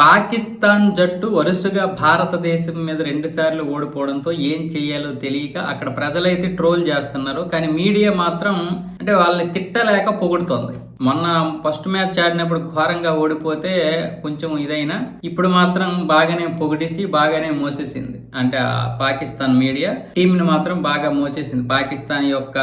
పాకిస్తాన్ జట్టు వరుసగా భారతదేశం మీద రెండుసార్లు ఓడిపోవడంతో ఏం చేయాలో తెలియక అక్కడ ప్రజలైతే ట్రోల్ చేస్తున్నారు. కానీ మీడియా మాత్రం అంటే వాళ్ళని తిట్టలేక పొగుడుతోంది. మొన్న ఫస్ట్ మ్యాచ్ ఆడినప్పుడు ఘోరంగా ఓడిపోతే కొంచెం ఇదైనా. ఇప్పుడు మాత్రం బాగానే పొగిడేసి బాగానే మోసేసింది. అంటే పాకిస్తాన్ మీడియా టీంని మాత్రం బాగా మోసేసింది. పాకిస్తాన్ యొక్క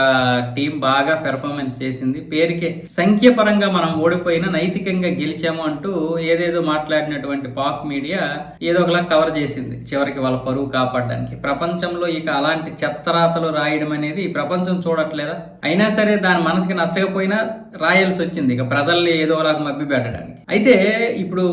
టీం బాగా పెర్ఫార్మెన్స్ చేసింది. పేరుకే సంఖ్యపరంగా మనం ఓడిపోయినా నైతికంగా గెలిచాము అంటూ ఏదేదో మాట్లాడినటువంటి పాక్ మీడియా ఏదో ఒకలా కవర్ చేసింది. చివరికి వాళ్ళ పరువు కాపాడడానికి. ప్రపంచంలో ఇక అలాంటి చెత్తరాతలు రాయడం అనేది ప్రపంచం చూడట్లేదా? అయినా సరే దాని మనసుకి నచ్చకపోయినా రాయాల్సి వచ్చింది. ఇక ప్రజల్ని ఏదో ఒకలాగా మబ్బి పెట్టడానికి. అయితే ఇప్పుడు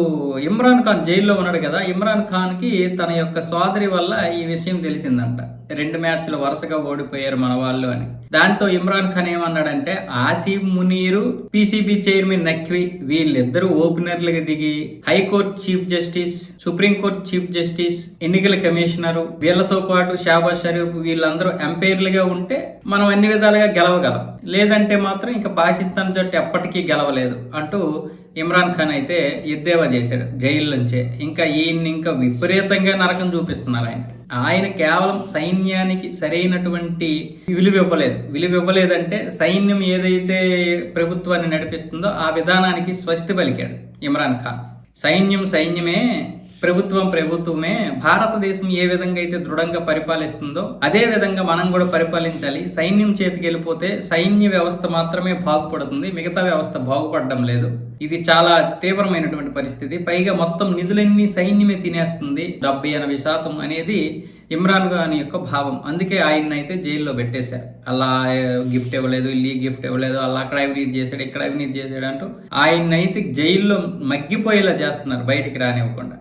ఇమ్రాన్ ఖాన్ జైల్లో ఉన్నాడు కదా ఇమ్రాన్ ఖాన్కి తన యొక్క సోదరి వల్ల ఈ విషయం తెలిసిందంట. రెండు మ్యాచ్లు వరుసగా ఓడిపోయారు మన వాళ్ళు అని. దాంతో ఇమ్రాన్ ఖాన్ ఏమన్నాడంటే ఆసిఫ్ మునీరు పీసీబీ చైర్మన్ నఖ్వీ వీళ్ళిద్దరూ ఓపెనర్లుగా దిగి high court chief justice supreme court chief justice ఎన్నికల కమిషనరు వీళ్ళతో పాటు షాబాజ్ షరీఫ్ వీళ్ళందరూ ఎంపైర్లుగా ఉంటే మనం అన్ని విధాలుగా గెలవగలం. లేదంటే మాత్రం ఇంకా పాకిస్తాన్ జట్టు ఎప్పటికీ గెలవలేదు అంటూ ఇమ్రాన్ ఖాన్ అయితే ఎద్దేవా చేశాడు జైలు నుంచే. ఇంకా ఈయన్ని ఇంకా విపరీతంగా నరకం చూపిస్తున్నారు ఆయన. ఆయన కేవలం సైన్యానికి సరైనటువంటి విలువ ఇవ్వలేదు. విలువ ఇవ్వలేదంటే సైన్యం ఏదైతే ప్రభుత్వాన్ని నడిపిస్తుందో ఆ విధానానికి స్వస్తి పలికాడు ఇమ్రాన్ ఖాన్. సైన్యం సైన్యమే ప్రభుత్వం ప్రభుత్వమే భారతదేశం ఏ విధంగా అయితే దృఢంగా పరిపాలిస్తుందో అదే విధంగా మనం కూడా పరిపాలించాలి. సైన్యం చేతికి వెళ్ళిపోతే సైన్య వ్యవస్థ మాత్రమే బాగుపడుతుంది. మిగతా వ్యవస్థ బాగుపడడం లేదు. ఇది చాలా తీవ్రమైనటువంటి పరిస్థితి. పైగా మొత్తం నిధులన్నీ సైన్యమే తినేస్తుంది. డెబ్బై ఎనభై శాతం అనేది ఇమ్రాన్ ఖాన్ యొక్క భావం. అందుకే ఆయన అయితే జైల్లో పెట్టేశారు. అలా గిఫ్ట్ ఇవ్వలేదు ఇల్లు గిఫ్ట్ ఇవ్వలేదు అలా అక్కడ అవినీతి చేశాడు ఇక్కడ అవినీతి చేశాడు అంటూ ఆయన అయితే జైల్లో మగ్గిపోయేలా చేస్తున్నారు బయటికి రానివ్వకుండా.